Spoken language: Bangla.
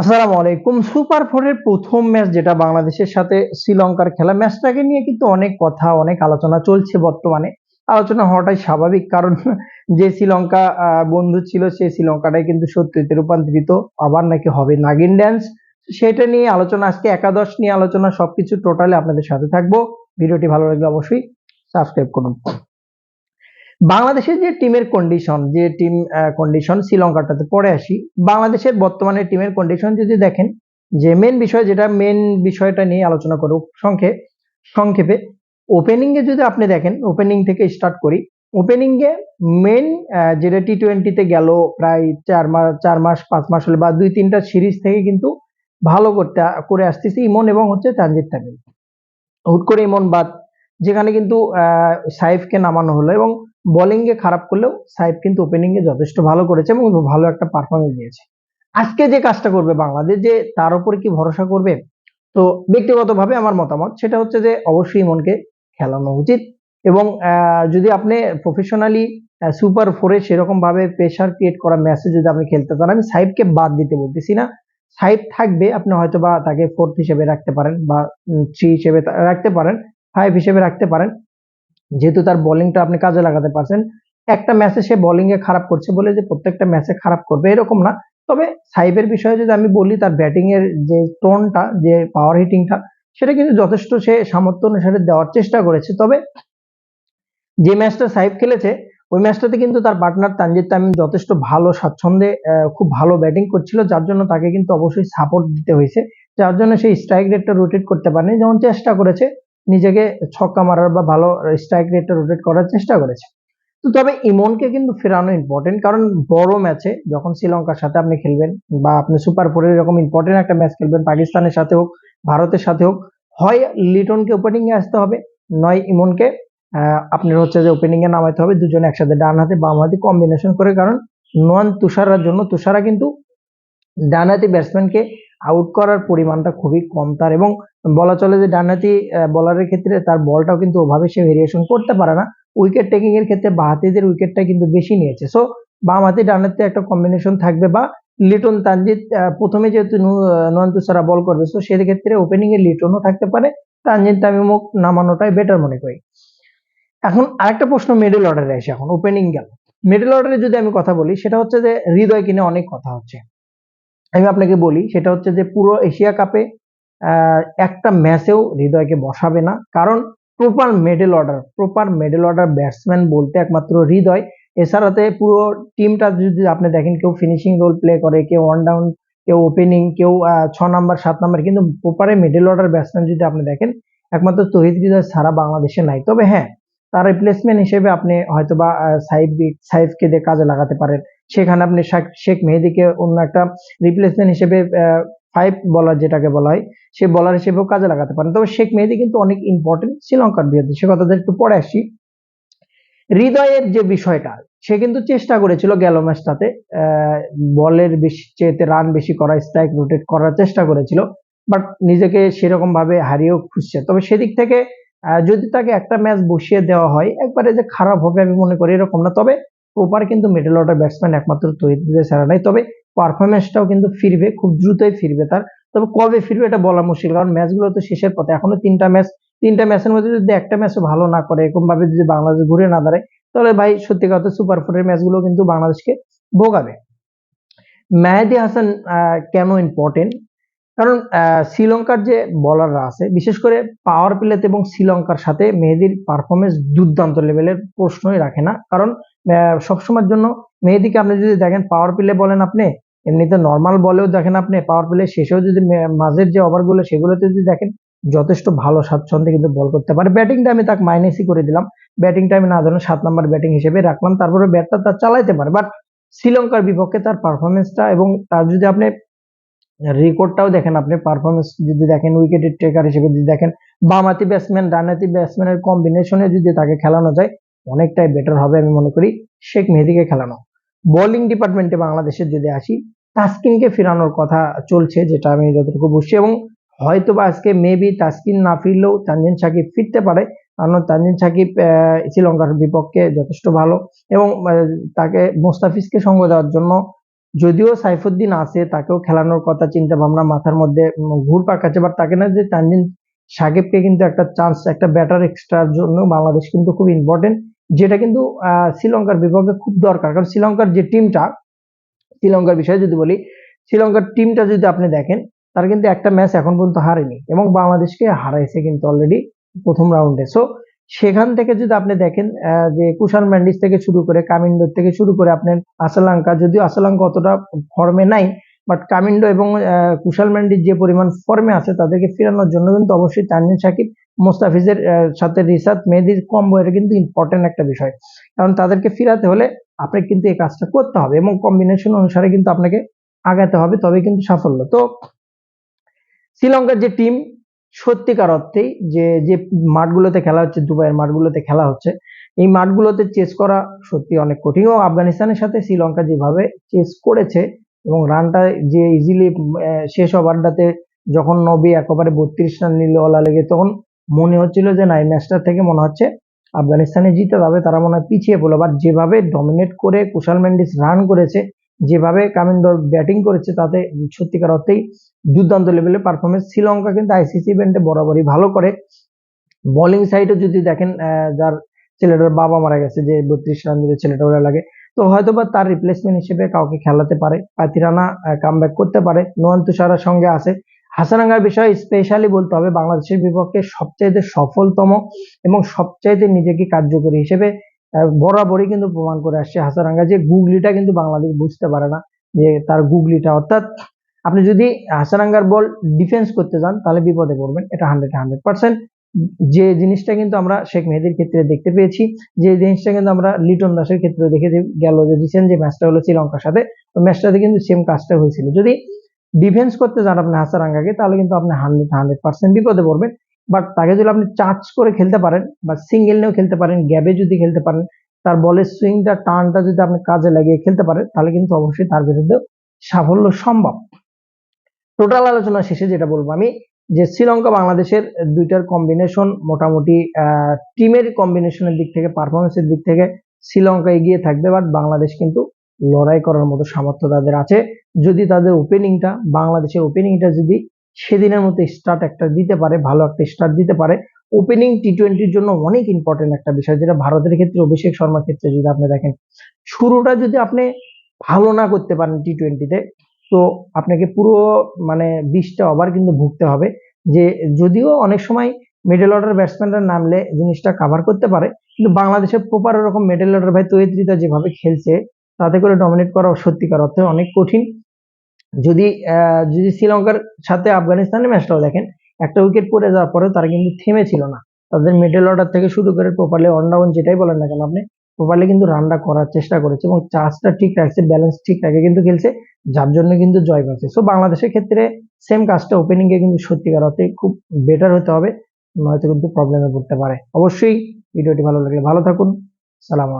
আসসালামু আলাইকুম। সুপার ফোরের প্রথম ম্যাচ যেটা বাংলাদেশের সাথে শ্রীলঙ্কার খেলা, ম্যাচটাকে নিয়ে কিন্তু অনেক কথা, অনেক আলোচনা চলছে বর্তমানে। আলোচনা হওয়াটাই স্বাভাবিক, কারণ যে শ্রীলঙ্কা বন্ধু ছিল সেই শ্রীলঙ্কাটাই কিন্তু সত্যিতে রূপান্তরিত, আবার নাকি হবে নাগিন ড্যান্স। সেটা নিয়ে আলোচনা, আজকে একাদশ নিয়ে আলোচনা, সবকিছু টোটালি আপনাদের সাথে থাকব। ভিডিওটি ভালো লাগলে অবশ্যই সাবস্ক্রাইব করুন। বাংলাদেশের যে টিমের কন্ডিশন যে টিম কন্ডিশন শ্রীলঙ্কাটাতে পরে আসি, বাংলাদেশের বর্তমানে টিমের কন্ডিশন যদি দেখেন, যে মেন বিষয় যেটা মেন বিষয়টা নিয়ে আলোচনা করব সংক্ষেপ সংক্ষেপে ওপেনিং এ যদি আপনি দেখেন ওপেনিং থেকে স্টার্ট করি ওপেনিং এ মেন যেটা টি টোয়েন্টিতে গেল প্রায় চার মাস চার মাস, পাঁচ মাস হলে, বা দুই তিনটা সিরিজ থেকে কিন্তু ভালো করতে, করে আসতেছে ইমন এবং হচ্ছে তানজিদ তামিম। হুট করে ইমন বাদ, যেখানে কিন্তু সাইফকে নামানো হলো এবং বোলিং এ খারাপ করলেও সাইফ কিন্তু ওপেনিং এ যথেষ্ট ভালো করেছে এবং ভালো একটা পারফরমেন্স দিয়েছে। আজকে যে কাজটা করবে বাংলাদেশ, যে তার উপরে কি ভরসা করবে? তো ব্যক্তিগতভাবে আমার মতামত সেটা হচ্ছে যে অবশ্যই মনকে খেলানো উচিত এবং যদি আপনি প্রফেশনালি সুপার ফোরে সেরকম ভাবে প্রেশার ক্রিয়েট করা ম্যাচে যদি আপনি খেলতে চান, আমি সাইফকে বাদ দিতে বলতেছি না। সাইফ থাকবে, আপনি হয়তো বা তাকে ফোর্থ হিসেবে রাখতে পারেন বা থ্রি হিসেবে রাখতে পারেন ফাইভ হিসেবে রাখতে পারেন। যেহেতু তার বোলিংটা আপনি কাজে লাগাতে পারছেন, একটা ম্যাচে সে বোলিং এ খারাপ করছে বলে যে প্রত্যেকটা ম্যাচে খারাপ করবে, এরকম না। তবে সাইবের বিষয়ে যদি আমি বলি, তার ব্যাটিং এর যে টোনটা যে পাওয়ার হিটিংটা সেটা কিন্তু যথেষ্ট সে সামর্থ্য অনুসারে দেওয়ার চেষ্টা করেছে। তবে যে ম্যাচটা সাইব খেলেছে, ওই ম্যাচটাতে কিন্তু তার পার্টনার তানজিদ তামিম যথেষ্ট ভালো স্বাচ্ছন্দ্যে খুব ভালো ব্যাটিং করছিল, যার জন্য তাকে কিন্তু অবশ্যই সাপোর্ট দিতে হয়েছে। যার জন্য সেই স্ট্রাইক রেটটা রোটেট করতে পারেনি, যেমন চেষ্টা করেছে নিজেকে ছক্কা মারার বা ভালো স্ট্রাইক রেটটা রোটেট করার চেষ্টা করেছে। তো তবে ইমনকে কিন্তু ফেরানো ইম্পর্টেন্ট কারণ বড় ম্যাচে যখন শ্রীলঙ্কার সাথে আপনি খেলবেন বা আপনি সুপার ফোরে এরকম ইম্পর্টেন্ট একটা ম্যাচ খেলবেন, পাকিস্তানের সাথে হোক, ভারতের সাথে হোক, হয় লিটনকে ওপেনিং এ আসতে হবে, নয় ইমনকে আপনার হচ্ছে যে ওপেনিং এ নামাইতে হবে, দুজনে একসাথে ডান হাতে, বাম হাতে কম্বিনেশন করে, কারণ নোয়ান তুষারার জন্য তুষারা কিন্তু ডান ডানহাতি ব্যাটসম্যানকে আউট করার পরিমাণটা খুবই কম তার এবং বলা চলে যে ডানহাতি বলারের ক্ষেত্রে তার বলটাও কিন্তু ওভাবে সে ভেরিয়েশন করতে পারে না। উইকেট টেকিং এর ক্ষেত্রে বাহাতিদের উইকেটটা কিন্তু বেশি নিয়েছে। সো বাম হাতে ডানহাতে একটা কম্বিনেশন থাকবে বা লিটন তানজিদ প্রথমে যেহেতু নয়ন তুষারা বল করবে সো সেক্ষেত্রে ওপেনিং এ লিটনও থাকতে পারে তানজিদ তামিমও নামানোটাই বেটার মনে করি। এখন আরেকটা প্রশ্ন মিডল অর্ডারে আসে এখন ওপেনিং গেল। মিডল অর্ডারে যদি আমি কথা বলি, সেটা হচ্ছে যে হৃদয় কিনে অনেক কথা হচ্ছে। আমি আপনাকে বলি, সেটা হচ্ছে যে পুরো এশিয়া কাপে একটা ম্যাচেও হৃদয়কে বসাবে না। কারণ proper middle order proper middle order batsman বলতে একমাত্র হৃদয়। এছাড়াতে পুরো টিমটা যদি আপনি দেখেন, কেউ ফিনিশিং রোল প্লে করে, কেউ ওয়ান ডাউন কেউ ওপেনিং কেউ ছ নাম্বার সাত নাম্বার কিন্তু প্রপারে মিডল অর্ডার ব্যাটসম্যান যদি আপনি দেখেন, একমাত্র তহিদ হৃদয় সারা বাংলাদেশে নাই। তবে হ্যাঁ তার রিপ্লেসমেন্ট হিসেবে আপনি হয়তোবা সাইফ সাইফকে দিয়ে কাজে লাগাতে পারেন, সেখানে আপনি শেখ মেহেদিকে অন্য একটা রিপ্লেসমেন্ট হিসেবে ফাইভ বলার যেটাকে বলা হয়, সে বলার হিসেবেও কাজে লাগাতে পারেন। তবে শেখ মেহেদি কিন্তু অনেক ইম্পর্টেন্ট শ্রীলঙ্কার বিরুদ্ধে। সে কথাটা একটু পরে আসি। হৃদয়ের যে বিষয়টা, সে কিন্তু চেষ্টা করেছিল গেল ম্যাচটাতে বলের বেশি চেয়েতে রান বেশি করা স্ট্রাইক রোটেট করার চেষ্টা করেছিল বাট নিজেকে সেরকম ভাবে হারিয়েও খুঁজছে। তবে সেদিক থেকে যদি তাকে একটা ম্যাচ বসিয়ে দেওয়া হয়, একবারে যে খারাপ হবে আমি মনে করি এরকম না। তবে প্রপার কিন্তু মিডল অর্ডার ব্যাটসম্যান একমাত্র হৃদয় ছাড়া নাই। তবে পারফরমেন্সটাও কিন্তু ফিরবে, খুব দ্রুতই ফিরবে তার। তবে কবে ফিরবে এটা বলা মুশকিল, কারণ ম্যাচগুলো তো শেষের পথে। এখনও তিনটা ম্যাচ তিনটা ম্যাচের মধ্যে যদি একটা ম্যাচও ভালো না করে এরকম ভাবে যদি বাংলাদেশ ঘুরে না দাঁড়ায়, তাহলে ভাই সত্যি কথা সুপার ফোরের ম্যাচগুলো কিন্তু বাংলাদেশকে ভোগাবে। মেহেদি হাসান কেন ইম্পর্টেন্ট কারণ শ্রীলঙ্কার যে বলাররা আছে, বিশেষ করে পাওয়ার প্লেতে এবং শ্রীলঙ্কার সাথে মেহেদির পারফরমেন্স দুর্দান্ত লেভেলের প্রশ্নই রাখে না। কারণ সবসময়ের জন্য মেহেদিকে আপনি যদি দেখেন পাওয়ার প্লে বলেন আপনি এমনিতে নর্মাল বলেও দেখেন আপনি পাওয়ার প্লে শেষেও যদি মাঝের যে ওভারগুলো সেগুলোতে যদি দেখেন, যথেষ্ট ভালো স্বাচ্ছন্দ্যে কিন্তু বল করতে পারে। ব্যাটিংটা আমি তাকে মাইনাসই করে দিলাম। ব্যাটিংটা আমি না জানো সাত নাম্বার ব্যাটিং হিসেবে রাখলাম। তারপরে ব্যাটটা তার চালাইতে পারে। বাট শ্রীলঙ্কার বিপক্ষে তার পারফরমেন্সটা এবং তার যদি আপনি রেকর্ডটাও দেখেন আপনি পারফরমেন্স যদি দেখেন উইকেটের টেকার হিসেবে যদি দেখেন বামাতি ব্যাটসম্যান ডানাতি ব্যাটসম্যানের কম্বিনেশনে যদি তাকে খেলানো যায়, অনেকটাই বেটার হবে আমি মনে করি শেখ মেহেদিকে খেলানো। বোলিং ডিপার্টমেন্টে বাংলাদেশের যদি আসি, তাসকিনকে ফেরানোর কথা চলছে, যেটা আমি যতটুকু বুঝছি এবং হয়তো বা আজকে মেবি তাসকিন না ফিরলেও তানজিন সাকিব ফিরতে পারে, কারণ তানজিন সাকিব শ্রীলঙ্কার বিপক্ষে যথেষ্ট ভালো এবং তাকে মোস্তাফিজকে সঙ্গ দেওয়ার জন্য যদিও সাইফুদ্দিন আছে, তাকেও খেলানোর কথা চিন্তা ভাবনা মাথার মধ্যে ঘুর ঘুরপাক আছে বাট তাকে না যে তানজিন সাকিবকে কিন্তু একটা চান্স একটা ব্যাটার এক্সট্রার জন্য বাংলাদেশ কিন্তু খুব ইম্পর্টেন্ট যেটা কিন্তু শ্রীলঙ্কার বিপক্ষে খুব দরকার, কারণ শ্রীলঙ্কার যে টিমটা শ্রীলঙ্কার বিষয়ে যদি বলি, শ্রীলঙ্কার টিমটা যদি আপনি দেখেন, তারা কিন্তু একটা ম্যাচ এখন পর্যন্ত হারেনি, এবং বাংলাদেশকে হারাইছে কিন্তু অলরেডি প্রথম রাউন্ডে সো সেখান থেকে যদি আপনি দেখেন যে কুশাল ম্যান্ডিস থেকে শুরু করে কামিন্ডো থেকে শুরু করে আপনার আসালাঙ্কা, যদিও আসালাঙ্কা অতটা ফর্মে নাই বাট কামিন্ডো এবং কুশাল ম্যান্ডিস যে পরিমাণ ফর্মে আছে তাদেরকে ফেরানোর জন্য কিন্তু অবশ্যই তানজিন সাকিব, মোস্তাফিজের সাথে রিসাদ মেহেদির কম্বো এটা কিন্তু ইম্পর্টেন্ট একটা বিষয়। কারণ তাদেরকে ফিরাতে হলে আপনাকে কিন্তু এই কাজটা করতে হবে এবং কম্বিনেশন অনুসারে কিন্তু আপনাকে আগাতে হবে তবে কিন্তু সাফল্য। তো, শ্রীলঙ্কার যে টিম সত্যিকার অর্থেই যে যে মাঠগুলোতে খেলা হচ্ছে, দুবাইয়ের মাঠগুলোতে খেলা হচ্ছে, এই মাঠগুলোতে চেস করা সত্যি অনেক কঠিন। ও আফগানিস্তানের সাথে শ্রীলঙ্কা যেভাবে চেস করেছে এবং রানটা যে ইজিলি শেষ ওভারটাতে যখন নবী একেবারে বত্রিশ রান নিল ওলা লেগে তখন মনে হচ্ছিল যে না, এই ম্যাচটা থেকে মনে হচ্ছে আফগানিস্তানে জিতে যাবে, তারা মনে হয় পিছিয়ে পড়ল। বাট যেভাবে ডমিনেট করে কুশাল মেন্ডিস রান করেছে যেভাবে কামিন্ডোর ব্যাটিং করেছে, তাতে সত্যিকার অর্থেই দুর্দান্ত লেভেলের পারফরমেন্স শ্রীলঙ্কা কিন্তু আইসিসি ইভেন্টে বরাবরই ভালো করে। বোলিং সাইডে যদি দেখেন যার ছেলেটার বাবা মারা গেছে, যে বত্রিশ রান দিলে ছেলেটা ওরা লাগে, তো হয়তো বা তার রিপ্লেসমেন্ট হিসেবে কাউকে খেলাতে পারে পাতিরানা কাম করতে পারে। নোয়ান তুষারার সঙ্গে আছে। হাসানাঙ্গার বিষয়ে স্পেশালি বলতে হবে, বাংলাদেশের বিপক্ষে সবচাইতে সফলতম এবং সবচাইতে নিজেকে কার্যকরী হিসেবে বরাবরই কিন্তু প্রমাণ করে আসছে হাসারাঙ্গা যে গুগলিটা কিন্তু বাংলাদেশ বুঝতে পারে না, যে তার গুগলিটা। অর্থাৎ আপনি যদি হাসানাঙ্গার বল ডিফেন্স করতে যান, তাহলে বিপদে পড়বেন। এটা হান্ড্রেড হান্ড্রেড পার্সেন্ট যে জিনিসটা কিন্তু আমরা শেখ মেহেদির ক্ষেত্রে দেখতে পেয়েছি, যে জিনিসটা কিন্তু আমরা লিটন দাসের ক্ষেত্রে দেখে গেল যে রিসেন্ট যে ম্যাচটা হলো শ্রীলঙ্কার সাথে, ওই ম্যাচটাতে কিন্তু সেম কাজটা হয়েছিল। যদি ডিফেন্স করতে যান আপনি হাসারাঙ্গাকে, তাহলে কিন্তু আপনি হান্ড্রেড হান্ড্রেড পার্সেন্ট বিপদে পড়বেন। বাট তাকে যদি আপনি চার্জ করে খেলতে পারেন বা সিঙ্গেল নিয়েও খেলতে পারেন গ্যাবে যদি খেলতে পারেন, তার বলের সুইংটা টার্নটা যদি আপনি কাজে লাগিয়ে খেলতে পারেন, তাহলে কিন্তু অবশ্যই তার বিরুদ্ধে সাফল্য সম্ভব। টোটাল আলোচনা শেষে যেটা বলব আমি, যে শ্রীলঙ্কা বাংলাদেশের দুইটার কম্বিনেশন মোটামুটি টিমের কম্বিনেশনের দিক থেকে পারফরমেন্সের দিক থেকে শ্রীলঙ্কা এগিয়ে থাকবে। বাট বাংলাদেশ কিন্তু লড়াই করার মতো সামর্থ্য তাদের আছে। যদি তাদের ওপেনিংটা বাংলাদেশের ওপেনিংটা যদি সেদিনের মতো স্টার্ট একটা দিতে পারে, ভালো একটা স্টার্ট দিতে পারে। ওপেনিং টি টোয়েন্টির জন্য অনেক ইম্পর্টেন্ট একটা বিষয়, যেটা ভারতের ক্ষেত্রে, অভিষেক শর্মার ক্ষেত্রে যদি আপনি দেখেন, শুরুটা যদি আপনি ভালো না করতে পারেন টি টোয়েন্টিতে তো আপনাকে পুরো মানে বিশটা ওভার কিন্তু ভুগতে হবে যে যদিও অনেক সময় মিডল অর্ডার ব্যাটসম্যানরা নামলে জিনিসটা কাভার করতে পারে, কিন্তু বাংলাদেশের প্রপার ওরকম মিডল অর্ডার ভাই তৈরিতা যেভাবে খেলছে, তাতে করে ডমিনেট করা সত্যিকার অর্থে অনেক কঠিন। যদি যদি শ্রীলঙ্কার সাথে আফগানিস্তানের ম্যাচটাও দেখেন, একটা উইকেট পড়ে যাওয়ার পরে তারা কিন্তু থেমেছিল না। তাদের মিডল অর্ডার থেকে শুরু করে প্রপারলি অন ডাউন যেটাই বলেন না কেন আপনি প্রপারলি কিন্তু রানটা করার চেষ্টা করেছে এবং চার্জটা ঠিক রাখছে ব্যালেন্স ঠিক রাখে কিন্তু খেলছে, যার জন্য কিন্তু জয় পাচ্ছে সো বাংলাদেশের ক্ষেত্রে সেম কাজটা ওপেনিং এ কিন্তু সত্যিকার অর্থে খুব বেটার হতে হবে, নয়তো কিন্তু প্রবলেমে পড়তে পারে। অবশ্যই ভিডিওটি ভালো লাগলে ভালো থাকুন। সালাম